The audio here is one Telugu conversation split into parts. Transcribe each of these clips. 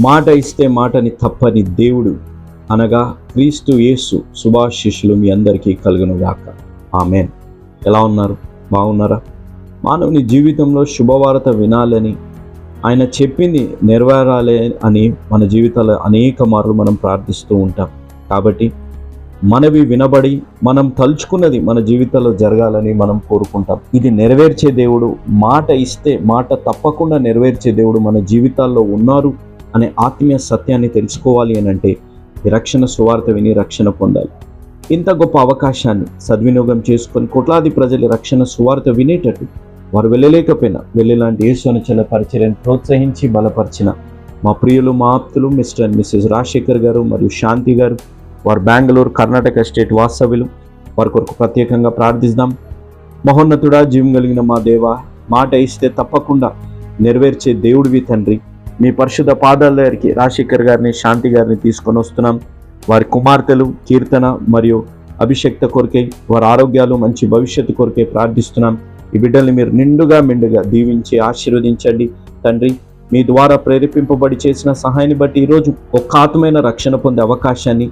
మాట ఇస్తే మాటని తప్పని దేవుడు అనగా క్రీస్తు యేసు శుభాశిష్యులు మీ అందరికీ కలుగును గాక ఆమెన్. ఎలా ఉన్నారు? బాగున్నారా? మానవుని జీవితంలో శుభవార్త వినాలని ఆయన చెప్పింది నెరవేరాలే అని మన జీవితాల్లో అనేక మార్లు మనం ప్రార్థిస్తూ ఉంటాం. కాబట్టి మనవి వినబడి మనం తలుచుకున్నది మన జీవితంలో జరగాలని మనం కోరుకుంటాం. ఇది నెరవేర్చే దేవుడు మాట ఇస్తే మాట తప్పకుండా నెరవేర్చే దేవుడు మన జీవితాల్లో ఉన్నారు. అనే ఆత్మీయ సత్యాన్ని తెలుసుకోవాలి అని అంటే రక్షణ సువార్త విని రక్షణ పొందాలి. ఇంత గొప్ప అవకాశాన్ని సద్వినియోగం చేసుకొని కోట్లాది ప్రజలు రక్షణ సువార్త వినేటట్టు వారు వెళ్ళలేకపోయినా వెళ్ళేలాంటి యేసునచల పరిచర్యను ప్రోత్సహించి బలపరిచిన మా ప్రియులు మా ఆప్తులు మిస్టర్ అండ్ మిస్సెస్ రాజశేఖర్ గారు మరియు శాంతి గారు వారు బెంగళూరు కర్ణాటక స్టేట్ వాస్తవ్యులు వారి కొరకు ప్రత్యేకంగా ప్రార్థిస్తాం మహోన్నతుడా జీవం కలిగిన మా దేవ మాట ఇస్తే తప్పకుండా నెరవేర్చే దేవుడివి తండ్రి. మీ పరిశుద్ధ పాదాల దగ్గరికి రాజశేఖర్ గారిని శాంతి గారిని తీసుకొని వస్తున్నాం. వారి కుమార్తెలు కీర్తన మరియు అభిషక్త కొరకై వారి ఆరోగ్యాలు మంచి భవిష్యత్తు కొరకై ప్రార్థిస్తున్నాం. ఈ బిడ్డల్ని మీరు నిండుగా మెండుగా దీవించి ఆశీర్వదించండి. తండ్రి మీ ద్వారా ప్రేరేపింపబడి చేసిన సహాయాన్ని బట్టి ఈరోజు ఒక్క ఆత్మైన రక్షణ పొందే అవకాశాన్ని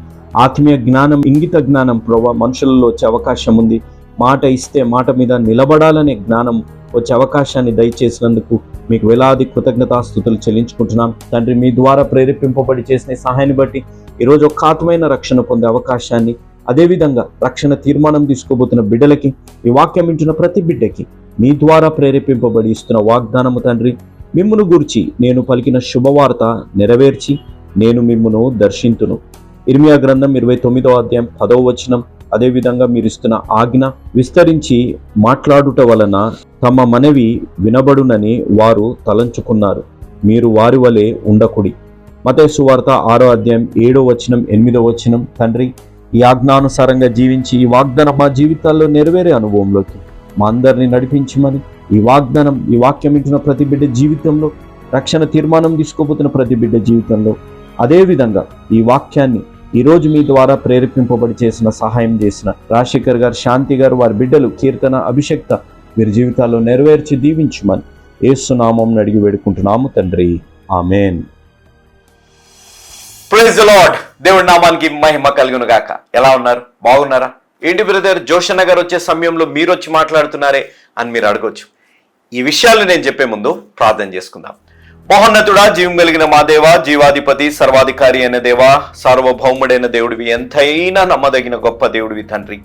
ఆత్మీయ జ్ఞానం ఇంగిత జ్ఞానం ప్రభావ మనుషులలో వచ్చే అవకాశం ఉంది. మాట ఇస్తే మాట మీద నిలబడాలనే జ్ఞానం వచ్చే అవకాశాన్ని దయచేసినందుకు మీకు వేలాది కృతజ్ఞతాస్థుతులు చెల్లించుకుంటున్నాం. తండ్రి మీ ద్వారా ప్రేరేపింపబడి చేసిన సహాయాన్ని బట్టి ఈరోజు ఒక ఆత్మైన రక్షణ పొందే అవకాశాన్ని అదేవిధంగా రక్షణ తీర్మానం తీసుకోబోతున్న బిడ్డలకి ఈ వాక్యం వింటున్న ప్రతి బిడ్డకి మీ ద్వారా ప్రేరేపింపబడి ఇస్తున్న వాగ్దానము తండ్రి మిమ్మును గురించి నేను పలికిన శుభవార్త నెరవేర్చి నేను మిమ్మును దర్శింతును. ఇర్మియా గ్రంథం ఇరవై తొమ్మిదో అధ్యాయం పదవ వచనం అదేవిధంగా మీరు ఇస్తున్న ఆజ్ఞ విస్తరించి మాట్లాడుట వలన తమ మనవి వినబడునని వారు తలంచుకున్నారు. మీరు వారి వలె ఉండకుడి. మతేసు వార్త ఆరో అధ్యాయం ఏడో వచనం ఎనిమిదో వచనం. తండ్రి ఈ ఆజ్ఞానుసారంగా జీవించి ఈ వాగ్దానం మా జీవితాల్లో నెరవేరే అనుభవంలోకి మా అందరిని నడిపించమని ఈ వాగ్దానం ఈ వాక్యం ఇచ్చిన ప్రతి బిడ్డ జీవితంలో రక్షణ తీర్మానం తీసుకోబోతున్న ప్రతి బిడ్డ జీవితంలో. అదేవిధంగా ఈ వాక్యాన్ని ఈ రోజు మీ ద్వారా ప్రేరేపింపబడి చేసిన సహాయం చేసిన రాజశేఖర్ గారు శాంతి గారు వారి బిడ్డలు కీర్తన అభిషక్త వీరి జీవితాల్లో నెరవేర్చి దీవించమని ఏసునామం అడిగి వేడుకుంటున్నాము తండ్రి. ఆమెన్. ప్రైజ్ లార్డ్ దేవుడి నామానికి మహిమ కలుగును గాక ఎలా ఉన్నారు? బాగున్నారా? ఏంటి బ్రదర్? జోషన్న గారు వచ్చే సమయంలో మీరు వచ్చి మాట్లాడుతున్నారే అని మీరు అడగొచ్చు. ఈ విషయాలు నేను చెప్పే ముందు ప్రార్థన చేసుకుందాం. మహోన్నతుడా జీవం కలిగిన మా దేవ జీవాధిపతి సర్వాధికారి అయిన దేవ సార్వభౌముడైన దేవుడివి ఎంతైనా నమ్మదగిన గొప్ప దేవుడివి తండ్రి.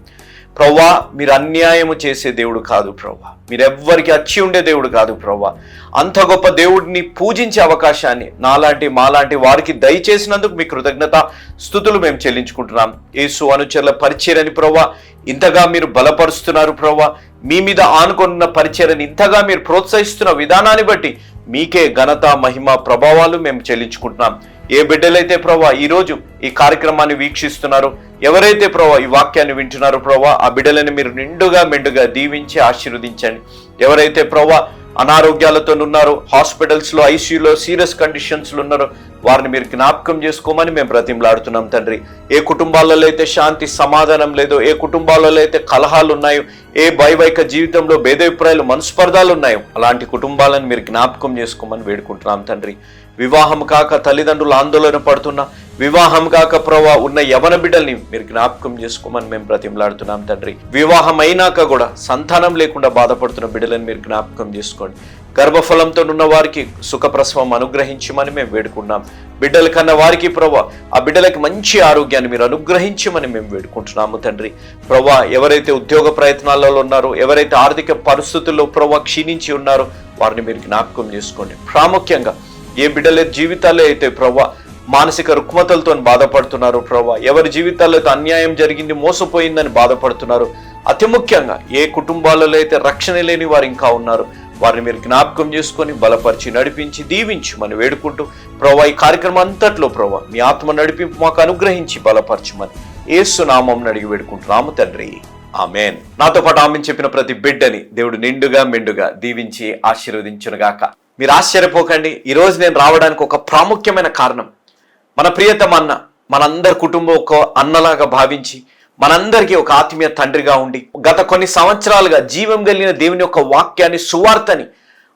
ప్రవ్వా మీరు అన్యాయము చేసే దేవుడు కాదు ప్రవ్వా. మీరెవ్వరికి అచ్చి ఉండే దేవుడు కాదు ప్రవ్వా. అంత గొప్ప దేవుడిని పూజించే అవకాశాన్ని నాలాంటి మాలాంటి వారికి దయచేసినందుకు మీ కృతజ్ఞత స్థుతులు మేము చెల్లించుకుంటున్నాం. యేసు అనుచరుల పరిచయని ప్రవ్వా ఇంతగా మీరు బలపరుస్తున్నారు ప్రవ్వా. మీ మీద ఆనుకున్న పరిచయని ఇంతగా మీరు ప్రోత్సహిస్తున్న విధానాన్ని బట్టి మీకే ఘనత మహిమ ప్రభావాలు మేము చెల్లించుకుంటున్నాం. ఏ బిడ్డలైతే ప్రభా ఈరోజు ఈ కార్యక్రమాన్ని వీక్షిస్తున్నారో ఎవరైతే ప్రభా ఈ వాక్యాన్ని వింటున్నారో ప్రభా ఆ బిడ్డలని మీరు నిండుగా మెండుగా దీవించి ఆశీర్వదించండి. ఎవరైతే ప్రభా అనారోగ్యాలతో ఉన్నారు హాస్పిటల్స్లో ఐసీయూలో సీరియస్ కండిషన్స్లో ఉన్నారు వారిని మీరు జ్ఞాపకం చేసుకోమని మేము బ్రతిమలాడుతున్నాం తండ్రి. ఏ కుటుంబాలలో అయితే శాంతి సమాధానం లేదో ఏ కుటుంబాలలో అయితే కలహాలు ఉన్నాయో ఏ వైవైక జీవితంలో భేదాభిప్రాయాలు మనస్పర్ధాలు ఉన్నాయో అలాంటి కుటుంబాలను మీరు జ్ఞాపకం చేసుకోమని వేడుకుంటున్నాం తండ్రి. వివాహం కాక తల్లిదండ్రులు ఆందోళన పడుతున్న వివాహం కాక ప్రవా ఉన్న యవన బిడ్డల్ని మీరు జ్ఞాపకం చేసుకోమని మేము బ్రతిమలాడుతున్నాం తండ్రి. వివాహం అయినాక కూడా సంతానం లేకుండా బాధపడుతున్న బిడ్డలను మీరు జ్ఞాపకం చేసుకోండి. గర్భఫలంతో ఉన్న వారికి సుఖప్రసవం అనుగ్రహించమని మేము వేడుకున్నాం బిడ్డల కన్నా వారికి ప్రభా ఆ బిడ్డలకి మంచి ఆరోగ్యాన్ని మీరు అనుగ్రహించమని మేము వేడుకుంటున్నాము తండ్రి. ప్రభా ఎవరైతే ఉద్యోగ ప్రయత్నాలలో ఉన్నారో ఎవరైతే ఆర్థిక పరిస్థితుల్లో ప్రభా క్షీణించి ఉన్నారో వారిని మీరు జ్ఞాపకం చేసుకోండి. ప్రాముఖ్యంగా ఏ బిడ్డల జీవితాలే అయితే ప్రవ్వా? మానసిక రుగ్మతలతో బాధపడుతున్నారు ప్రవ్వా. ఎవరి జీవితాల్లో అన్యాయం జరిగింది మోసపోయిందని బాధపడుతున్నారు. అతి ముఖ్యంగా ఏ కుటుంబాలలో అయితే రక్షణ లేని వారు ఇంకా ఉన్నారు వారిని మీరు జ్ఞాపకం చేసుకొని బలపరిచి నడిపించి దీవించి మనం వేడుకుంటూ ప్రవ్వా ఈ కార్యక్రమం అంతట్లో ప్రవ్వా మీ ఆత్మ నడిపింపు మాకు అనుగ్రహించి బలపరచమని ఏసునామం అడిగి వేడుకుంటున్నాము తండ్రి. ఆమెన్. నాతో పాటు ఆమె చెప్పిన ప్రతి బిడ్డని దేవుడు నిండుగా మెండుగా దీవించి ఆశీర్వదించునుగాక. మీరు ఆశ్చర్యపోకండి. ఈరోజు నేను రావడానికి ఒక ప్రాముఖ్యమైన కారణం. మన ప్రియతమ అన్న మనందరి కుటుంబం ఒక అన్నలాగా భావించి మనందరికీ ఒక ఆత్మీయ తండ్రిగా ఉండి గత కొన్ని సంవత్సరాలుగా జీవం కలిగిన దేవుని యొక్క వాక్యాన్ని సువార్తని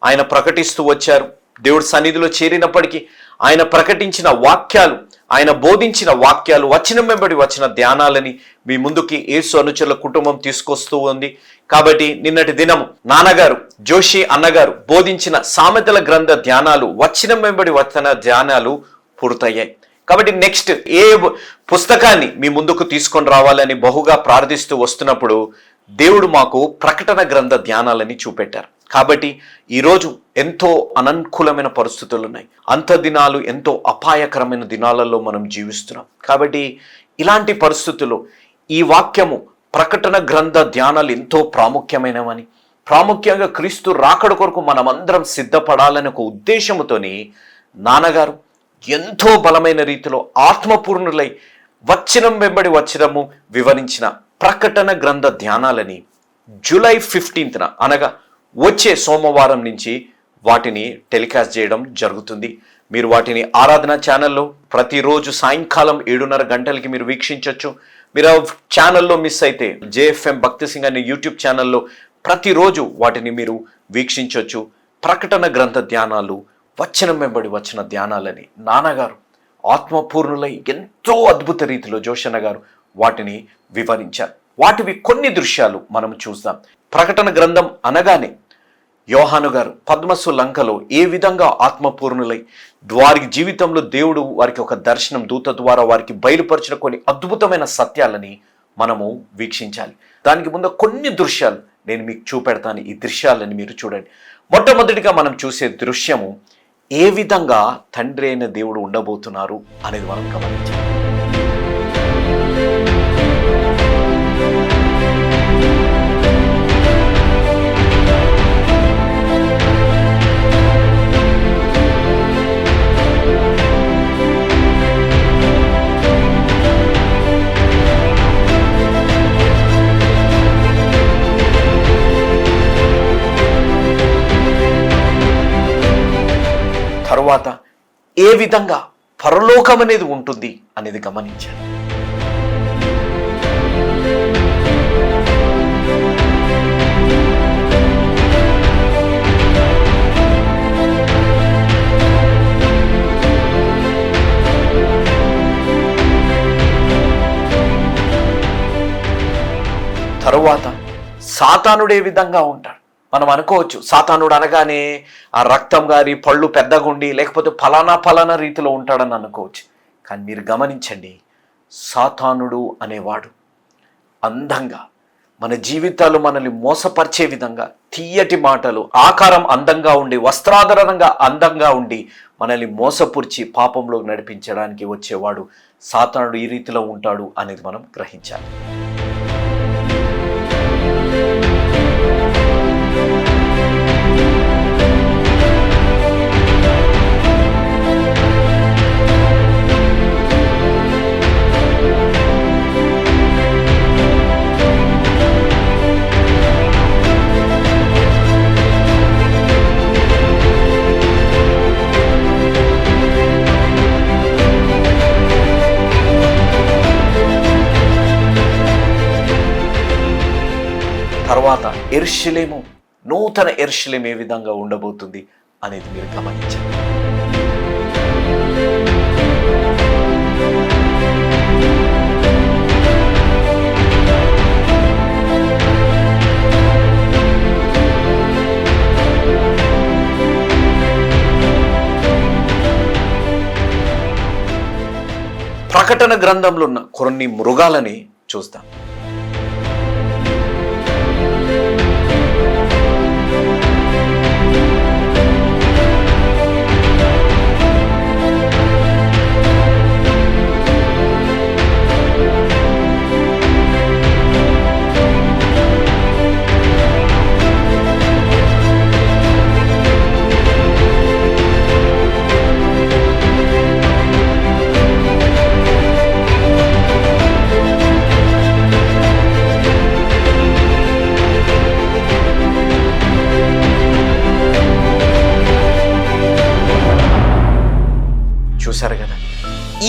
ఆయన ప్రకటిస్తూ వచ్చారు. దేవుడి సన్నిధిలో చేరినప్పటికీ ఆయన ప్రకటించిన వాక్యాలు ఆయన బోధించిన వాక్యాలు వచనం వెంబడి వచ్చిన ధ్యానాలని మీ ముందుకి ఏసు అనుచరుల కుటుంబం తీసుకొస్తూ ఉంది. కాబట్టి నిన్నటి దినం నాన్నగారు జోషి అన్నగారు బోధించిన సామెతల గ్రంథ ధ్యానాలు వచనం వెంబడి వచ్చిన ధ్యానాలు పూర్తయ్యాయి. కాబట్టి నెక్స్ట్ ఏ పుస్తకాన్ని మీ ముందుకు తీసుకొని రావాలని బహుగా ప్రార్థిస్తూ వస్తున్నప్పుడు దేవుడు మాకు ప్రకటన గ్రంథ ధ్యానాలని చూపెట్టారు. కాబట్టి ఈరోజు ఎంతో అననుకూలమైన పరిస్థితులు ఉన్నాయి అంత దినాలు ఎంతో అపాయకరమైన దినాలలో మనం జీవిస్తున్నాం. కాబట్టి ఇలాంటి పరిస్థితుల్లో ఈ వాక్యము ప్రకటన గ్రంథ ధ్యానాలు ఎంతో ప్రాముఖ్యమైనవని ప్రాముఖ్యంగా క్రీస్తు రాకడ కొరకు మనమందరం సిద్ధపడాలనే ఒక ఉద్దేశంతోని నాన్నగారు ఎంతో బలమైన రీతిలో ఆత్మపూర్ణులై వచ్చినం వెంబడి వచ్చినము వివరించిన ప్రకటన గ్రంథ ధ్యానాలని జూలై ఫిఫ్టీన్త్న అనగా వచ్చే సోమవారం నుంచి వాటిని టెలికాస్ట్ చేయడం జరుగుతుంది. మీరు వాటిని ఆరాధన ఛానల్లో ప్రతిరోజు సాయంకాలం ఏడున్నర గంటలకి మీరు వీక్షించవచ్చు మీరు ఆ ఛానల్లో మిస్ అయితే జేఎఫ్ఎం భక్తి సింగ్ అనే యూట్యూబ్ ఛానల్లో ప్రతిరోజు వాటిని మీరు వీక్షించవచ్చు ప్రకటన గ్రంథ ధ్యానాలు వచనం వెంబడి వచ్చిన ధ్యానాలని నాన్నగారు ఆత్మపూర్ణులై ఎంతో అద్భుత రీతిలో జోషన్న గారు వాటిని వివరించారు. వాటివి కొన్ని దృశ్యాలు మనం చూద్దాం ప్రకటన గ్రంథం అనగానే యోహాను గారు పద్మసు లంకలో ఏ విధంగా ఆత్మపూర్ణులై వారి జీవితంలో దేవుడు వారికి ఒక దర్శనం దూత ద్వారా వారికి బయలుపరిచిన కొన్ని అద్భుతమైన సత్యాలని మనము వీక్షించాలి. దానికి ముందు కొన్ని దృశ్యాలు నేను మీకు చూపెడతాను. ఈ దృశ్యాలని మీరు చూడండి. మొట్టమొదటిగా మనం చూసే దృశ్యము ఏ విధంగా తండ్రి అయిన దేవుడు ఉండబోతున్నారు అనేది మనం గమనించాలి. తర్వాత ఏ విధంగా పరలోకం అనేది ఉంటుంది అనేది గమనించాలి. తరువాత సాతానుడే ఏ విధంగా ఉంటాడు. మనం అనుకోవచ్చు. సాతానుడు అనగానే ఆ రక్తం గారి పళ్ళు పెద్దగుండి లేకపోతే ఫలానా ఫలానా రీతిలో ఉంటాడని అనుకోవచ్చు. కానీ మీరు గమనించండి సాతానుడు అనేవాడు అందంగా మన జీవితాలు మనల్ని మోసపరిచే విధంగా తీయటి మాటలు ఆకారం అందంగా ఉండి వస్త్రాధారణంగా అందంగా ఉండి మనల్ని మోసపుర్చి పాపంలో నడిపించడానికి వచ్చేవాడు సాతానుడు ఈ రీతిలో ఉంటాడు అనేది మనం గ్రహించాలి. ఎర్షలేము నూతన ఎర్షలేం ఏ విధంగా ఉండబోతుంది అనేది మీరు గమనించండి. ప్రకటన గ్రంథంలో ఉన్న కొన్ని మృగాలని చూస్తాం.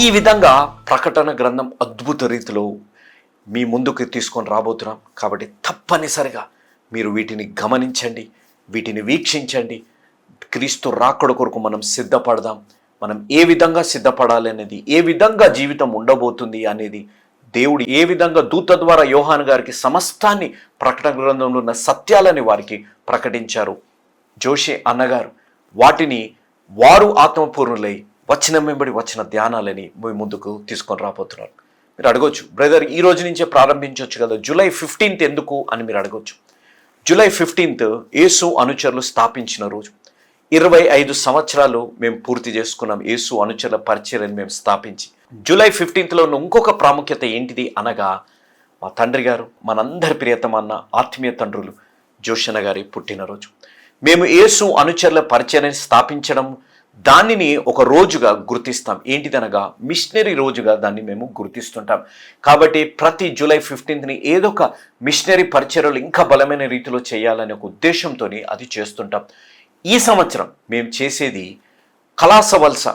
ఈ విధంగా ప్రకటన గ్రంథం అద్భుత రీతిలో మీ ముందుకు తీసుకొని రాబోతున్నాం. కాబట్టి తప్పనిసరిగా మీరు వీటిని గమనించండి వీటిని వీక్షించండి. క్రీస్తు రాకడ కొరకు మనం సిద్ధపడదాం. మనం ఏ విధంగా సిద్ధపడాలి అనేది ఏ విధంగా జీవితం ఉండబోతుంది అనేది దేవుడు ఏ విధంగా దూత ద్వారా యోహాన్ గారికి సమస్తాన్ని ప్రకటన గ్రంథంలో ఉన్న సత్యాలని వారికి ప్రకటించారు. జోషి అన్నగారు వాటిని వారు ఆత్మపూర్ణులై వచ్చిన వెంబడి వచ్చిన ధ్యానాలని మీ ముందుకు తీసుకొని రాబోతున్నారు. మీరు అడగొచ్చు. బ్రదర్ ఈ రోజు నుంచే ప్రారంభించవచ్చు కదా? జూలై ఫిఫ్టీన్త్ ఎందుకు అని మీరు అడగొచ్చు. జూలై ఫిఫ్టీన్త్ యేసు అనుచరులు స్థాపించిన రోజు. ఇరవై ఐదు సంవత్సరాలు మేము పూర్తి చేసుకున్నాం యేసు అనుచరుల పరిచర్యను మేము స్థాపించి. జూలై ఫిఫ్టీన్త్లో ఉన్న ఇంకొక ప్రాముఖ్యత ఏంటిది అనగా మా తండ్రి గారు మనందరి ప్రియతమన్న ఆత్మీయ తండ్రులు జోషణ గారి పుట్టినరోజు. మేము యేసు అనుచరుల పరిచర్యని స్థాపించడం దానిని ఒక రోజుగా గుర్తిస్తాం. ఏంటిదనగా మిషనరీ రోజుగా దాన్ని మేము గుర్తిస్తుంటాం. కాబట్టి ప్రతి జూలై ఫిఫ్టీన్త్ని ఏదో ఒక మిషనరీ పరిచర్యలు ఇంకా బలమైన రీతిలో చేయాలనే ఒక ఉద్దేశంతో అది చేస్తుంటాం. ఈ సంవత్సరం మేము చేసేది కళాసవల్స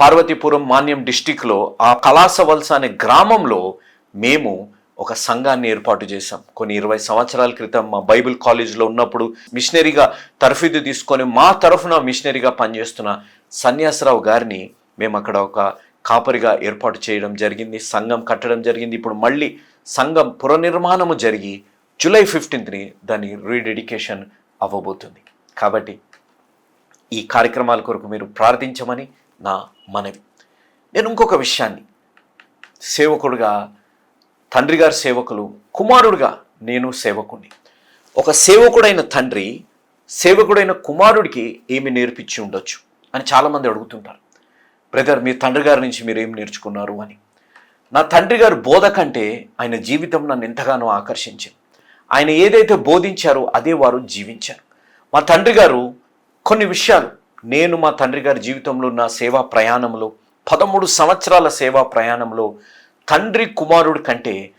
పార్వతీపురం మాన్యం డిస్టిక్లో ఆ కళాసవల్స అనే గ్రామంలో మేము ఒక సంఘాన్ని ఏర్పాటు చేశాం. కొన్ని ఇరవై సంవత్సరాల క్రితం మా బైబిల్ కాలేజీలో ఉన్నప్పుడు మిషనరీగా తరఫీదు తీసుకొని మా తరఫున మిషనరీగా పనిచేస్తున్న సన్యాసరావు గారిని మేము అక్కడ ఒక కాపరిగా ఏర్పాటు చేయడం జరిగింది సంఘం కట్టడం జరిగింది. ఇప్పుడు మళ్ళీ సంఘం పునర్నిర్మాణము జరిగి జూలై ఫిఫ్టీన్త్ని దాని రీడెడికేషన్ అవ్వబోతుంది. కాబట్టి ఈ కార్యక్రమాల కొరకు మీరు ప్రార్థించమని నా మనవి. నేను ఇంకొక విషయాన్ని సేవకుడుగా తండ్రి గారి సేవకులు కుమారుడుగా నేను సేవకుడిని ఒక సేవకుడైన తండ్రి సేవకుడైన కుమారుడికి ఏమి నేర్పించి ఉండొచ్చు? అని చాలామంది అడుగుతుంటారు. బ్రదర్ మీ తండ్రి గారి నుంచి మీరు ఏం నేర్చుకున్నారు? అని. నా తండ్రి గారు బోధ కంటే ఆయన జీవితం నన్ను ఎంతగానో ఆకర్షించింది ఆయన ఏదైతే బోధించారో అదే వారు జీవించారు. మా తండ్రి గారు కొన్ని విషయాలు నేను మా తండ్రి గారి జీవితంలో నా సేవా ప్రయాణంలో పదమూడు సంవత్సరాల సేవా ప్రయాణంలో తండ్రి కుమారుడి కంటే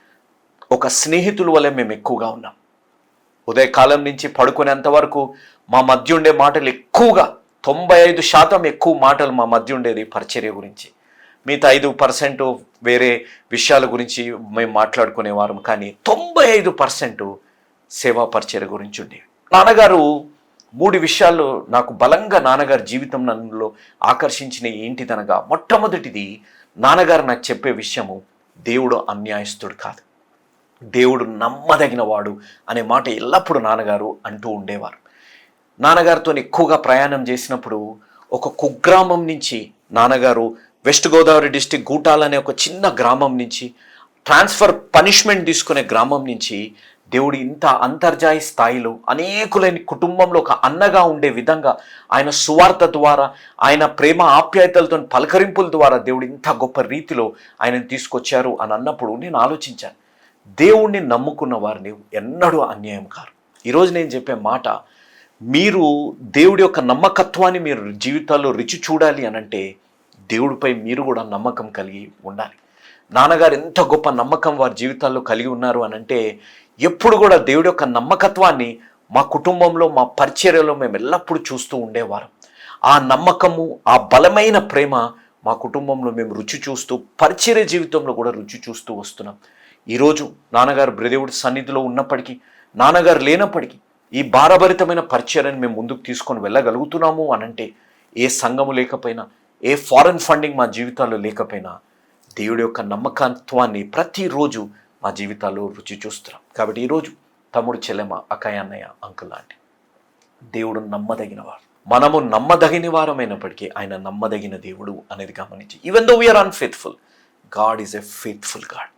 ఒక స్నేహితుల వలె మేము ఎక్కువగా ఉన్నాం. ఉదయకాలం నుంచి పడుకునేంత వరకు మా మధ్య ఉండే మాటలు ఎక్కువగా తొంభై ఐదు శాతం ఎక్కువ మాటలు మా మధ్య ఉండేది పరిచర్య గురించి. మిగతా ఐదు పర్సెంట్ వేరే విషయాల గురించి మేము మాట్లాడుకునేవారం కానీ తొంభై ఐదు పర్సెంట్ సేవా పరిచర్య గురించి ఉండేవి. నాన్నగారు మూడు విషయాల్లో నాకు బలంగా నాన్నగారి జీవితం నన్నులో ఆకర్షించిన ఏంటిదనగా మొట్టమొదటిది నాన్నగారు నాకు చెప్పే విషయము దేవుడు అన్యాయస్తుడు కాదు. దేవుడు నమ్మదగినవాడు అనే మాట ఎల్లప్పుడూ నాన్నగారు అంటూ ఉండేవారు. నాన్నగారితో ఎక్కువగా ప్రయాణం చేసినప్పుడు ఒక కుగ్రామం నుంచి నాన్నగారు వెస్ట్ గోదావరి డిస్టిక్ గూటాల్ అనే ఒక చిన్న గ్రామం నుంచి ట్రాన్స్ఫర్ పనిష్మెంట్ తీసుకునే గ్రామం నుంచి దేవుడు ఇంత అంతర్జాయి స్థాయిలో అనేకులైన కుటుంబంలో ఒక అన్నగా ఉండే విధంగా ఆయన సువార్త ద్వారా ఆయన ప్రేమ ఆప్యాయతలతో పలకరింపుల ద్వారా దేవుడు ఇంత గొప్ప రీతిలో ఆయనను తీసుకొచ్చారు అని అన్నప్పుడు నేను ఆలోచించాను. దేవుణ్ణి నమ్ముకున్న వారిని ఎన్నడూ అన్యాయం కారు. ఈరోజు నేను చెప్పే మాట మీరు దేవుడి యొక్క నమ్మకత్వాన్ని మీరు జీవితాల్లో రుచి చూడాలి అనంటే దేవుడిపై మీరు కూడా నమ్మకం కలిగి ఉండాలి. నాన్నగారు ఎంత గొప్ప నమ్మకం వారి జీవితాల్లో కలిగి ఉన్నారు అనంటే ఎప్పుడు కూడా దేవుడి యొక్క నమ్మకత్వాన్ని మా కుటుంబంలో మా పరిచర్యలో మేము ఎల్లప్పుడూ చూస్తూ ఉండేవారం. ఆ నమ్మకము ఆ బలమైన ప్రేమ మా కుటుంబంలో మేము రుచి చూస్తూ పరిచర్య జీవితంలో కూడా రుచి చూస్తూ వస్తున్నాం. ఈరోజు నాన్నగారు బ్రదేవుడి సన్నిధిలో ఉన్నప్పటికీ నాన్నగారు లేనప్పటికీ ఈ భారభరితమైన పరిచయాన్ని మేము ముందుకు తీసుకొని వెళ్ళగలుగుతున్నాము అనంటే ఏ సంఘము లేకపోయినా ఏ ఫారెన్ ఫండింగ్ మా జీవితాల్లో లేకపోయినా దేవుడి యొక్క నమ్మకత్వాన్ని ప్రతిరోజు మా జీవితాల్లో రుచి చూస్తున్నాం. కాబట్టి ఈరోజు తమ్ముడు చెల్లెమ అక్కయ్య అంకుల్ లాంటి దేవుడు నమ్మదగినవాడు మనము నమ్మదగిన వారమైనప్పటికీ ఆయన నమ్మదగిన దేవుడు అనేది గమనించి even though we are unfaithful God is a faithful God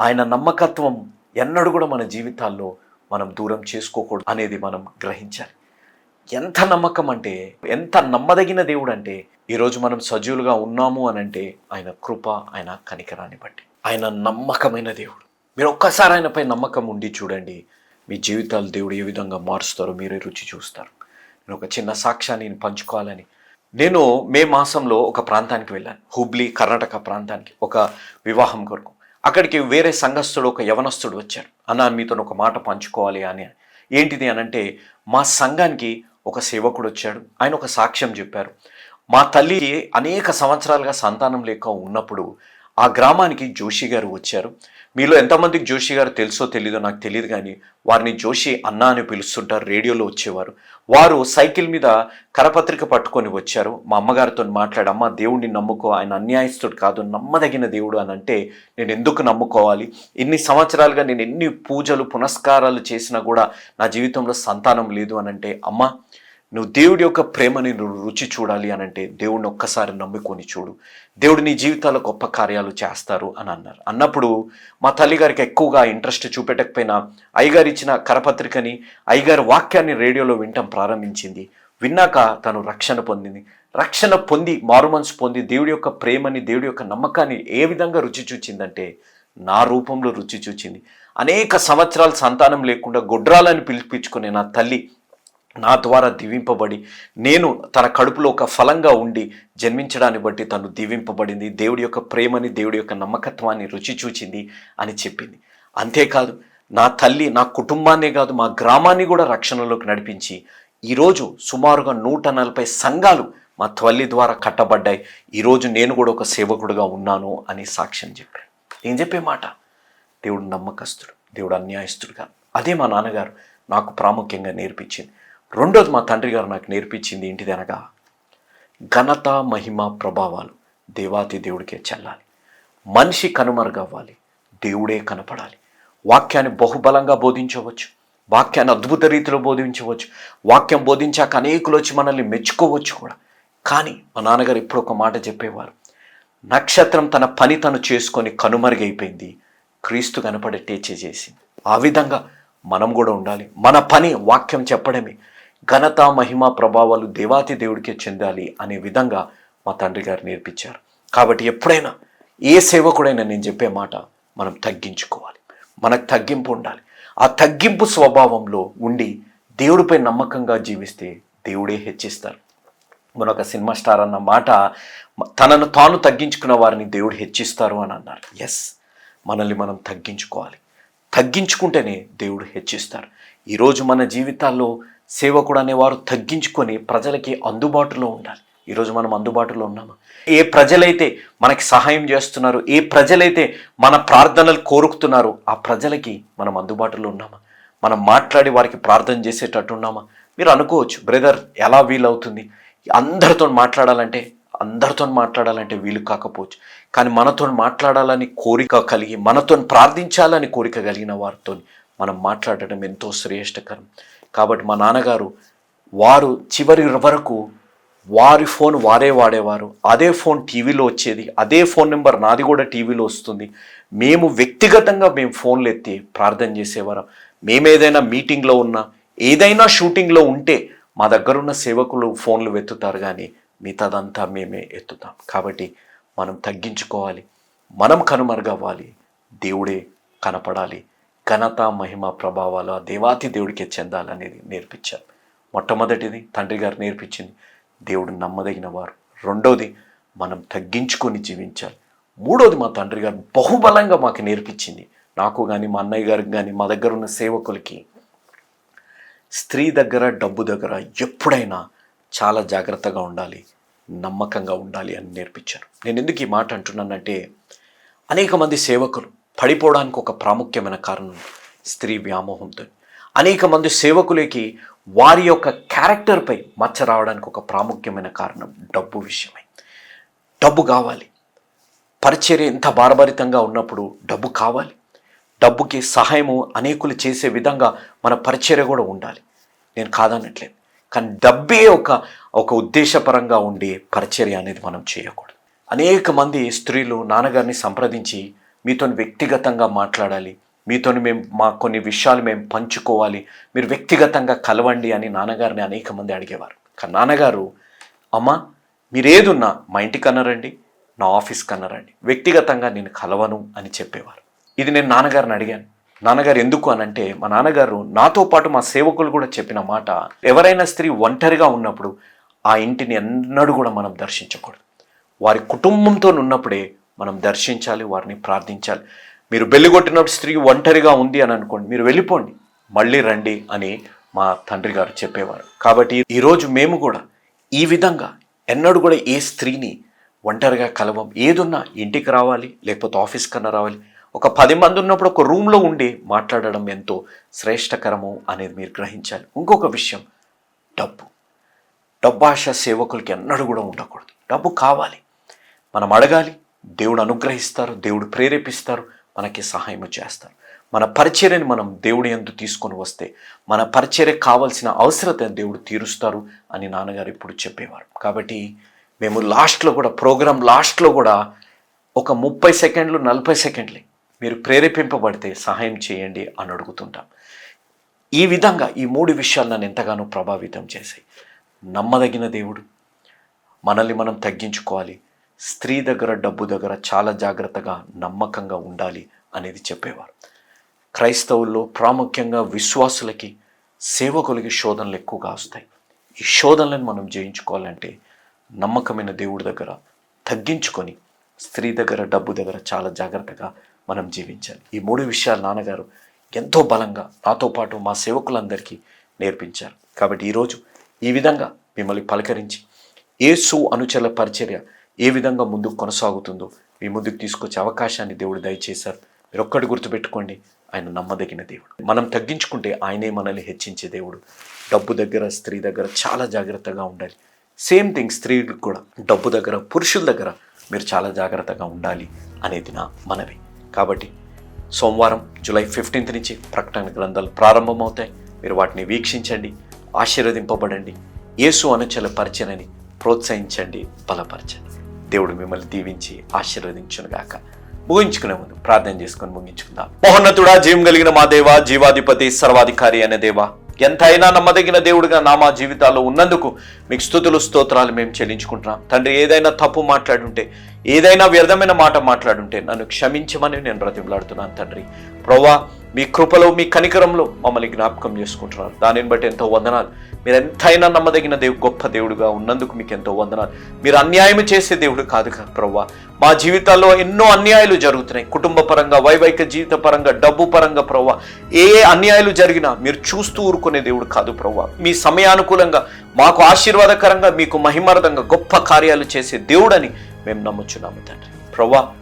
ఆయన నమ్మకత్వం ఎన్నడూ కూడా మన జీవితాల్లో మనం దూరం చేసుకోకూడదు అనేది మనం గ్రహించాలి. ఎంత నమ్మకం అంటే ఎంత నమ్మదగిన దేవుడు అంటే ఈరోజు మనం సజీవులుగా ఉన్నాము అని అంటే ఆయన కృప ఆయన కనికరాన్ని బట్టి. ఆయన నమ్మకమైన దేవుడు. మీరు ఒక్కసారి ఆయనపై నమ్మకం ఉండి చూడండి. మీ జీవితాలు దేవుడు ఏ విధంగా మారుస్తారో మీరే రుచి చూస్తారు. నేను ఒక చిన్న సాక్ష్యాన్ని నేను పంచుకోవాలని. నేను మే మాసంలో ఒక ప్రాంతానికి వెళ్ళాను. హుబ్లీ కర్ణాటక ప్రాంతానికి ఒక వివాహం కొరకు. అక్కడికి వేరే సంఘస్థుడు ఒక యవనస్తుడు వచ్చాడు. అన్న మీతో ఒక మాట పంచుకోవాలి అని. ఏంటిది? అని అంటే మా సంఘానికి ఒక సేవకుడు వచ్చాడు. ఆయన ఒక సాక్ష్యం చెప్పారు. మా తల్లి అనేక సంవత్సరాలుగా సంతానం లేక ఉన్నప్పుడు ఆ గ్రామానికి జోషి గారు వచ్చారు. మీలో ఎంతమందికి జోషి గారు తెలుసో తెలీదో నాకు తెలియదు కానీ వారిని జోషి అన్న అని పిలుస్తుంటారు రేడియోలో వచ్చేవారు. వారు సైకిల్ మీద కరపత్రిక పట్టుకొని వచ్చారు. మా అమ్మగారితో మాట్లాడి అమ్మ దేవుడిని నమ్ముకో ఆయన అన్యాయస్తుడు కాదు నమ్మదగిన దేవుడు అని అంటే నేను ఎందుకు నమ్ముకోవాలి? ఇన్ని సంవత్సరాలుగా నేను ఎన్ని పూజలు పునస్కారాలు చేసినా కూడా నా జీవితంలో సంతానం లేదు అని అంటే అమ్మ నువ్వు దేవుడి యొక్క ప్రేమని నువ్వు రుచి చూడాలి అని అంటే దేవుడిని ఒక్కసారి నమ్ముకొని చూడు. దేవుడు నీ జీవితాల్లో గొప్ప కార్యాలు చేస్తారు అని అన్నారు. అన్నప్పుడు మా తల్లిగారికి ఎక్కువగా ఇంట్రెస్ట్ చూపెట్టకపోయినా అయ్యగారు ఇచ్చిన కరపత్రికని అయ్యగారి వాక్యాన్ని రేడియోలో వినటం ప్రారంభించింది. విన్నాక తను రక్షణ పొందింది. రక్షణ పొంది మారుమనసు పొంది దేవుడి యొక్క ప్రేమని దేవుడి యొక్క నమ్మకాన్ని ఏ విధంగా రుచి చూచిందంటే నా రూపంలో రుచి చూచింది. అనేక సంవత్సరాలు సంతానం లేకుండా గొడ్రాలని పిలిపించుకునే నా తల్లి నా ద్వారా దీవింపబడి నేను తన కడుపులో ఒక ఫలంగా ఉండి జన్మించడాన్ని బట్టి తను దీవింపబడింది. దేవుడి యొక్క ప్రేమని దేవుడి యొక్క నమ్మకత్వాన్ని రుచి చూచింది అని చెప్పింది. అంతేకాదు నా తల్లి నా కుటుంబాన్నే కాదు మా గ్రామాన్ని కూడా రక్షణలోకి నడిపించి ఈరోజు సుమారుగా నూట నలభై సంఘాలు మా తల్లి ద్వారా కట్టబడ్డాయి. ఈరోజు నేను కూడా ఒక సేవకుడుగా ఉన్నాను అని సాక్ష్యం చెప్పాను ఏం చెప్పే మాట దేవుడు నమ్మకస్తుడు దేవుడు అన్యాయస్తుడు కాదు అదే మా నాన్నగారు నాకు ప్రాముఖ్యంగా నేర్పించింది. రెండోది మా తండ్రి గారు నాకు నేర్పించింది ఏంటిది అనగా ఘనత మహిమ ప్రభావాలు దేవాతి దేవుడికే చెల్లాలి. మనిషి కనుమరుగవ్వాలి దేవుడే కనపడాలి. వాక్యాన్ని బహుబలంగా బోధించవచ్చు వాక్యాన్ని అద్భుత రీతిలో బోధించవచ్చు వాక్యం బోధించాక అనేకులు వచ్చి మనల్ని మెచ్చుకోవచ్చు కూడా. కానీ మా నాన్నగారు ఇప్పుడు ఒక మాట చెప్పేవారు నక్షత్రం తన పని తను చేసుకొని కనుమరుగైపోయింది క్రీస్తు కనపడేట్టే చేసింది ఆ విధంగా మనం కూడా ఉండాలి. మన పని వాక్యం చెప్పడమే. ఘనత మహిమ ప్రభావాలు దేవాతి దేవుడికే చెందాలి అనే విధంగా మా తండ్రి గారు నేర్పించారు. కాబట్టి ఎప్పుడైనా ఏ సేవకుడైనా నేను చెప్పే మాట మనం తగ్గించుకోవాలి. మనకు తగ్గింపు ఉండాలి. ఆ తగ్గింపు స్వభావంలో ఉండి దేవుడిపై నమ్మకంగా జీవిస్తే దేవుడే హెచ్చిస్తారు. మన ఒక సినిమా స్టార్ అన్న మాట తనను తాను తగ్గించుకున్న వారిని దేవుడు హెచ్చిస్తారు అని అన్నారు. ఎస్ మనల్ని మనం తగ్గించుకోవాలి. తగ్గించుకుంటేనే దేవుడు హెచ్చిస్తారు. ఈరోజు మన జీవితాల్లో సేవకుడు అనేవారు తగ్గించుకొని ప్రజలకి అందుబాటులో ఉండాలి. ఈరోజు మనం అందుబాటులో ఉన్నామా? ఏ ప్రజలైతే మనకి సహాయం చేస్తున్నారు ఏ ప్రజలైతే మన ప్రార్థనలు కోరుకుతున్నారో ఆ ప్రజలకి మనం అందుబాటులో ఉన్నామా? మనం మాట్లాడి వారికి ప్రార్థన చేసేటట్టు ఉన్నామా? మీరు అనుకోవచ్చు బ్రదర్ ఎలా వీలవుతుంది? అందరితో మాట్లాడాలంటే అందరితో మాట్లాడాలంటే వీలు కాకపోవచ్చు. కానీ మనతో మాట్లాడాలని కోరిక కలిగి మనతో ప్రార్థించాలని కోరిక కలిగిన వారితో మనం మాట్లాడటం ఎంతో శ్రేష్టకరం. కాబట్టి మా నాన్నగారు వారు చివరి వరకు వారి ఫోన్ వారే వాడేవారు. అదే ఫోన్ టీవీలో వచ్చేది. అదే ఫోన్ నెంబర్ నాది కూడా టీవీలో వస్తుంది. మేము వ్యక్తిగతంగా మేము ఫోన్లు ఎత్తి ప్రార్థన చేసేవారు. మేమేదైనా మీటింగ్లో ఉన్నా ఏదైనా షూటింగ్లో ఉంటే మా దగ్గర ఉన్న సేవకులు ఫోన్లు ఎత్తుతారు కానీ మిగతాదంతా మేమే ఎత్తుతాం. కాబట్టి మనం తగ్గించుకోవాలి. మనం కనుమరుగవ్వాలి. దేవుడే కనపడాలి. ఘనత మహిమ ప్రభావాలు ఆ దేవాతి దేవుడికే చెందాలనేది నేర్పించారు. మొట్టమొదటిది తండ్రి గారు నేర్పించింది దేవుడు నమ్మదగిన వారు. రెండోది మనం తగ్గించుకొని జీవించాలి. మూడోది మా తండ్రి గారు బహుబలంగా మాకు నేర్పించింది. నాకు కానీ మా అన్నయ్య గారికి కానీ మా దగ్గర ఉన్న సేవకులకి స్త్రీ దగ్గర డబ్బు దగ్గర ఎప్పుడైనా చాలా జాగ్రత్తగా ఉండాలి నమ్మకంగా ఉండాలి అని నేర్పించారు. నేను ఎందుకు ఈ మాట అంటున్నానంటే అనేక మంది సేవకులు పడిపోవడానికి ఒక ప్రాముఖ్యమైన కారణం స్త్రీ వ్యామోహంతో. అనేక మంది సేవకులకి వారి యొక్క క్యారెక్టర్పై మచ్చ రావడానికి ఒక ప్రాముఖ్యమైన కారణం డబ్బు విషయమై. డబ్బు కావాలి. పరిచర్య ఎంత భారభరితంగా ఉన్నప్పుడు డబ్బు కావాలి. డబ్బుకి సహాయము అనేకులు చేసే విధంగా మన పరిచర్య కూడా ఉండాలి. నేను కాదనట్లేదు. కానీ డబ్బే ఒక ఒక ఉద్దేశపరంగా ఉండే పరిచర్య అనేది మనం చేయకూడదు. అనేక మంది స్త్రీలు నాన్నగారిని సంప్రదించి మీతో వ్యక్తిగతంగా మాట్లాడాలి. మీతో మేము మా కొన్ని విషయాలు మేము పంచుకోవాలి. మీరు వ్యక్తిగతంగా కలవండి అని నాన్నగారిని అనేక మంది అడిగేవారు. కానీ నాన్నగారు అమ్మ మీరేదున్నా మా ఇంటికి అన్నారండి నా ఆఫీస్కి అన్నారండి వ్యక్తిగతంగా నేను కలవను అని చెప్పేవారు. ఇది నేను నాన్నగారిని అడిగాను. నాన్నగారు ఎందుకు అనంటే మా నాన్నగారు నాతో పాటు మా సేవకులు కూడా చెప్పిన మాట ఎవరైనా స్త్రీ ఒంటరిగా ఉన్నప్పుడు ఆ ఇంటిని ఎన్నడూ కూడా మనం దర్శించకూడదు. వారి కుటుంబంతో ఉన్నప్పుడే మనం దర్శించాలి వారిని ప్రార్థించాలి. మీరు బెల్లి కొట్టినప్పుడు స్త్రీ ఒంటరిగా ఉంది అని అనుకోండి మీరు వెళ్ళిపోండి. మళ్ళీ రండి అని మా తండ్రి గారు చెప్పేవారు. కాబట్టి ఈరోజు మేము కూడా ఈ విధంగా ఎన్నడూ కూడా ఏ స్త్రీని ఒంటరిగా కలవం. ఏదున్నా ఇంటికి రావాలి లేకపోతే ఆఫీస్ కన్నా రావాలి. ఒక పది మంది ఉన్నప్పుడు ఒక రూమ్లో ఉండి మాట్లాడడం ఎంతో శ్రేష్టకరము అనేది మీరు గ్రహించాలి. ఇంకొక విషయం డబ్బు. డబ్బాశ సేవకులకి ఎన్నడూ కూడా ఉండకూడదు. డబ్బు కావాలి. మనం అడగాలి దేవుడు అనుగ్రహిస్తారు దేవుడు ప్రేరేపిస్తారు మనకి సహాయం చేస్తారు. మన పరిచర్యని మనం దేవుడి ఎందు తీసుకొని వస్తే మన పరిచర్య కావాల్సిన అవసరత దేవుడు తీరుస్తారు అని నాన్నగారు ఇప్పుడు చెప్పేవారు. కాబట్టి మేము లాస్ట్లో కూడా ప్రోగ్రామ్ లాస్ట్లో కూడా ఒక ముప్పై సెకండ్లు నలభై సెకండ్లే మీరు ప్రేరేపింపబడితే సహాయం చేయండి అని అడుగుతుంటాం. ఈ విధంగా ఈ మూడు విషయాలు నన్ను ఎంతగానో ప్రభావితం చేశాయి. నమ్మదగిన దేవుడు మనల్ని మనం తగ్గించుకోవాలి. స్త్రీ దగ్గర డబ్బు దగ్గర చాలా జాగ్రత్తగా నమ్మకంగా ఉండాలి అనేది చెప్పేవారు. క్రైస్తవుల్లో ప్రాముఖ్యంగా విశ్వాసులకి సేవకులకి శోధనలు ఎక్కువగా వస్తాయి. ఈ శోధనలను మనం జయించుకోవాలంటే నమ్మకమైన దేవుడి దగ్గర తగ్గించుకొని స్త్రీ దగ్గర డబ్బు దగ్గర చాలా జాగ్రత్తగా మనం జీవించాలి. ఈ మూడు విషయాలు నాన్నగారు ఎంతో బలంగా నాతో పాటు మా సేవకులందరికీ నేర్పించారు. కాబట్టి ఈరోజు ఈ విధంగా మిమ్మల్ని పలకరించి ఏసు అనుచరుల పరిచర్య ఏ విధంగా ముందుకు కొనసాగుతుందో మీ ముందుకు తీసుకొచ్చే అవకాశాన్ని దేవుడు దయచేశారు మీరు ఒక్కటి గుర్తుపెట్టుకోండి ఆయన నమ్మదగిన దేవుడు. మనం తగ్గించుకుంటే ఆయనే మనల్ని హెచ్చించే దేవుడు. డబ్బు దగ్గర స్త్రీ దగ్గర చాలా జాగ్రత్తగా ఉండాలి. సేమ్ థింగ్ స్త్రీలకు కూడా. డబ్బు దగ్గర పురుషుల దగ్గర మీరు చాలా జాగ్రత్తగా ఉండాలి అనేది నా మనవి. కాబట్టి సోమవారం జూలై ఫిఫ్టీన్త్ నుంచి ప్రకటన గ్రంథాలు ప్రారంభమవుతాయి. మీరు వాటిని వీక్షించండి ఆశీర్వదింపబడండి. యేసు అనుచల పరిచయని ప్రోత్సహించండి బలపరచండి. దేవుడు మిమ్మల్ని దీవించి ఆశీర్వదించునుగాక ముగించుకునే ముందు ప్రార్థన చేసుకొని ముగించుకుందాం. మహోన్నతుడా జీవం కలిగిన మా దేవ జీవాధిపతి సర్వాధికారి అనే దేవా ఎంతైనా నమ్మదగిన దేవుడిగా నా మా జీవితాల్లో ఉన్నందుకు మీకు స్థుతులు స్తోత్రాలు మేము చెల్లించుకుంటున్నాం. తండ్రి ఏదైనా తప్పు మాట్లాడుంటే ఏదైనా వ్యర్థమైన మాట మాట్లాడుంటే నన్ను క్షమించమని నేను బ్రతిమలాడుతున్నాను తండ్రి. ప్రవ్వా మీ కృపలో మీ కనికరంలో మమ్మల్ని జ్ఞాపకం చేసుకుంటున్నారు. దానిని బట్టి ఎంతో వందనాలు. మీరు ఎంతైనా నమ్మదగిన దేవు గొప్ప దేవుడుగా ఉన్నందుకు మీకు ఎంతో వందనాలు. మీరు అన్యాయం చేసే దేవుడు కాదు కదా ప్రవ్వా. మా జీవితాల్లో ఎన్నో అన్యాయాలు జరుగుతున్నాయి. కుటుంబ పరంగా వైవాహిక జీవిత పరంగా డబ్బు పరంగా ప్రవ్వా. ఏ ఏ అన్యాయాలు జరిగినా మీరు చూస్తూ ఊరుకునే దేవుడు కాదు ప్రవ్వా. మీ సమయానుకూలంగా మాకు ఆశీర్వాదకరంగా మీకు మహిమార్థంగా గొప్ప కార్యాలు చేసే దేవుడని మేము నమ్ముచున్నాము తండ్రి. ప్రభా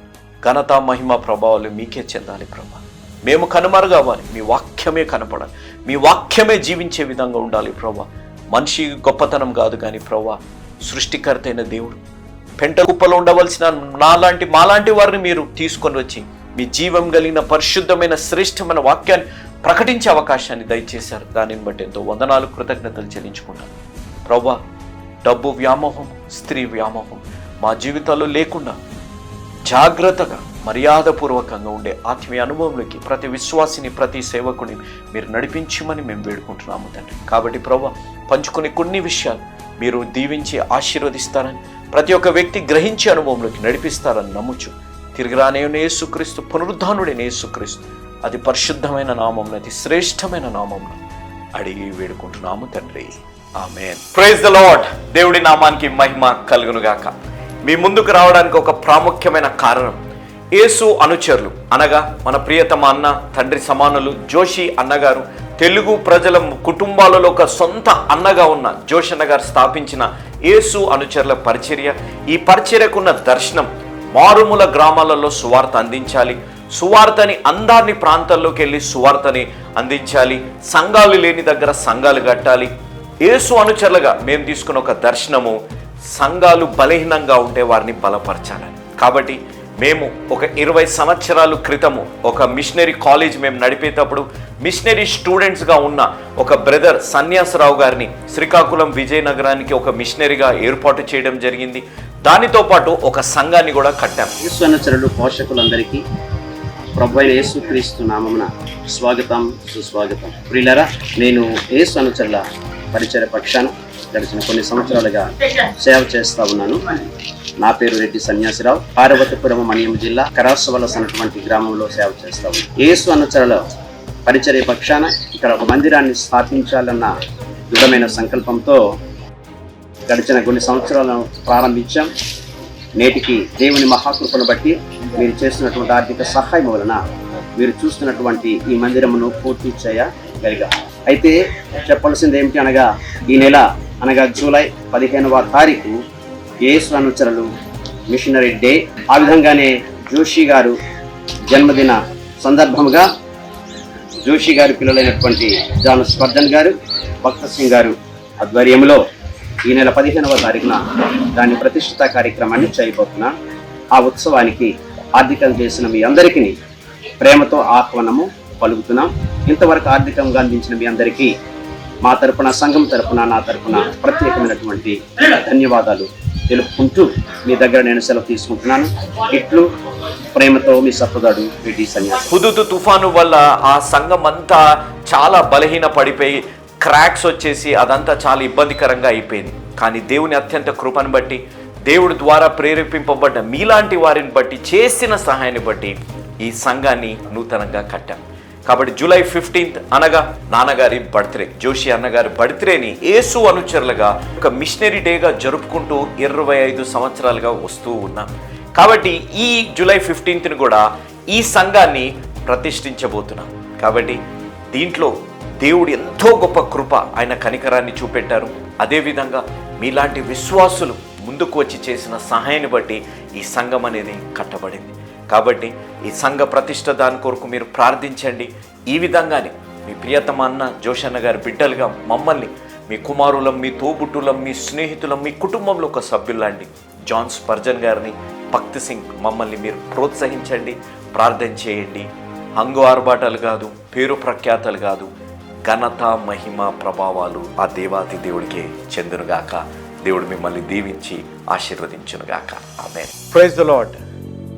ఘనత మహిమ ప్రభావాలు మీకే చెందాలి ప్రభా. మేము కనుమరుగవ్వాలి మీ వాక్యమే కనపడాలి. మీ వాక్యమే జీవించే విధంగా ఉండాలి ప్రభా. మనిషి గొప్పతనం కాదు కానీ ప్రభా సృష్టికర్త అయిన దేవుడు. పెంట కుప్పలో ఉండవలసిన నాలాంటి మాలాంటి వారిని మీరు తీసుకొని వచ్చి మీ జీవం కలిగిన పరిశుద్ధమైన శ్రేష్టమైన వాక్యాన్ని ప్రకటించే అవకాశాన్ని దయచేశారు. దానిని బట్టి ఎంతో వందనాలు కృతజ్ఞతలు చెల్లించుకుంటాను ప్రభా డబ్బు వ్యామోహం స్త్రీ వ్యామోహం మా జీవితాల్లో లేకుండా జాగ్రత్తగా మర్యాదపూర్వకంగా ఉండే ఆత్మీయ అనుభవంలోకి ప్రతి విశ్వాసిని ప్రతి సేవకుని మీరు నడిపించమని మేము వేడుకుంటున్నాము తండ్రి. కాబట్టి ప్రభా పంచుకునే కొన్ని విషయాలు మీరు దీవించి ఆశీర్వదిస్తారని ప్రతి ఒక్క వ్యక్తి గ్రహించే అనుభవంలోకి నడిపిస్తారని నమ్ముచు తిరిగి రానే యేసుక్రీస్తు పునరుద్ధానుడైన యేసుక్రీస్తు అది పరిశుద్ధమైన నామం అతి శ్రేష్టమైన నామం అడిగి వేడుకుంటున్నాము తండ్రి. ఆమెన్. ప్రైజ్ ద లాడ్ దేవుడి నామానికి మహిమ కలుగునుగాక. మీ ముందుకు రావడానికి ఒక ప్రాముఖ్యమైన కారణం. యేసు అనుచరులు. అనగా మన ప్రియతమ అన్న తండ్రి సమానులు జోషి అన్నగారు తెలుగు ప్రజల కుటుంబాలలో ఒక సొంత అన్నగా ఉన్న జోషి అన్నగారు స్థాపించిన యేసు అనుచరుల పరిచర్య. ఈ పరిచర్యకున్న దర్శనం మారుమూల గ్రామాలలో సువార్త అందించాలి. సువార్తని అందాన్ని ప్రాంతాల్లోకి వెళ్ళి సువార్తని అందించాలి. సంఘాలు లేని దగ్గర సంఘాలు కట్టాలి. యేసు అనుచరులుగా మేము తీసుకున్న ఒక దర్శనము సంఘాలు బలహీనంగా ఉంటే వారిని బలపరచాలని. కాబట్టి మేము ఒక ఇరవై సంవత్సరాలు క్రితము ఒక మిషనరీ కాలేజ్ మేము నడిపేటప్పుడు మిషనరీ స్టూడెంట్స్గా ఉన్న ఒక బ్రదర్ సన్యాసరావు గారిని శ్రీకాకుళం విజయనగరానికి ఒక మిషనరీగా ఏర్పాటు చేయడం జరిగింది. దానితో పాటు ఒక సంఘాన్ని కూడా కట్టాం. యేసు పోషకులందరికీ ప్రభు అయిన యేసుక్రీస్తు నామమున స్వాగతం సుస్వాగతం. ప్రియులరా నేను యేసు అనుచరుల పరిచయ పక్షాన గడిచిన కొన్ని సంవత్సరాలుగా సేవ చేస్తా ఉన్నాను. నా పేరు రెడ్డి సన్యాసిరావు. పార్వతీపురం మణియం జిల్లా కరాసవలస అనేటువంటి గ్రామంలో సేవ చేస్తా ఉన్నాను. యేసు అనుచరుల పరిచర్య పక్షాన ఇక్కడ ఒక మందిరాన్ని స్థాపించాలన్న దృఢమైన సంకల్పంతో గడిచిన కొన్ని సంవత్సరాలను ప్రారంభించాం. నేటికి దేవుని మహాకృపను బట్టి మీరు చేస్తున్నటువంటి ఆర్థిక సహాయం వలన మీరు చూస్తున్నటువంటి ఈ మందిరమును పూర్తి చేయగలిగా అయితే చెప్పాల్సింది ఏమిటి అనగా ఈ నెల అనగా జూలై పదిహేనవ తారీఖు యేసు అనుచరులు మిషనరీ డే. ఆ విధంగానే జోషి గారు జన్మదిన సందర్భముగా జోషి గారి పిల్లలైనటువంటి జాను స్పర్ధన్ గారు భక్త సింగ్ గారు ఆధ్వర్యంలో ఈ నెల పదిహేనవ తారీఖున దాని ప్రతిష్ఠిత కార్యక్రమాన్ని చేయబోతున్న ఆ ఉత్సవానికి ఆర్థికం చేసిన మీ అందరికీ ప్రేమతో ఆహ్వానము పలుకుతున్నాం. ఇంతవరకు ఆర్థికంగా అందించిన మీ అందరికీ మా తరపున సంఘం తరపున నా తరపున ప్రత్యేకమైనటువంటి ధన్యవాదాలు తెలుపుకుంటూ మీ దగ్గర నేను సెలవు తీసుకుంటున్నాను. ఇట్లు ప్రేమతో మీ సత్తదాడు రెడ్డి సన్యాసి. హుదుతు తుఫాను వల్ల ఆ సంఘం అంతా చాలా బలహీన పడిపోయి క్రాక్స్ వచ్చేసి అదంతా చాలా ఇబ్బందికరంగా అయిపోయింది. కానీ దేవుని అత్యంత కృపను బట్టి దేవుడి ద్వారా ప్రేరేపింపబడ్డ మీలాంటి వారిని బట్టి చేసిన సహాయాన్ని బట్టి ఈ సంఘాన్ని నూతనంగా కట్టాం. కాబట్టి జూలై ఫిఫ్టీన్త్ అనగా నాన్నగారి బర్త్డే జోషి అన్నగారి బర్త్డేని ఏసు అనుచరులుగా ఒక మిషనరీ డేగా జరుపుకుంటూ ఇరవై ఐదు సంవత్సరాలుగా వస్తూ ఉన్నాం. కాబట్టి ఈ జూలై ఫిఫ్టీన్త్ని కూడా ఈ సంఘాన్ని ప్రతిష్ఠించబోతున్నాం. కాబట్టి దీంట్లో దేవుడు ఎంతో గొప్ప కృప ఆయన కనికరాన్ని చూపెట్టారు. అదేవిధంగా మీలాంటి విశ్వాసులు ముందుకు వచ్చి చేసిన సహాయాన్ని బట్టి ఈ సంఘం అనేది కట్టబడింది. కాబట్టి ఈ సంఘ ప్రతిష్ట దాని కొరకు మీరు ప్రార్థించండి. ఈ విధంగానే మీ ప్రియతమ అన్న జోషన్న గారి బిడ్డలుగా మమ్మల్ని మీ కుమారులం మీ తోబుట్టులం మీ స్నేహితులం మీ కుటుంబంలో ఒక సభ్యులాంటి జాన్ స్పర్జన్ గారిని భక్తి సింగ్ మమ్మల్ని మీరు ప్రోత్సహించండి ప్రార్థన చేయండి. హంగు ఆర్భాటాలు కాదు పేరు ప్రఖ్యాతలు కాదు ఘనత మహిమ ప్రభావాలు ఆ దేవాతి దేవుడికే చెందునుగాక. దేవుడు మిమ్మల్ని దీవించి ఆశీర్వదించునుగాక. ఆమె ప్రైజ్ ద లాడ్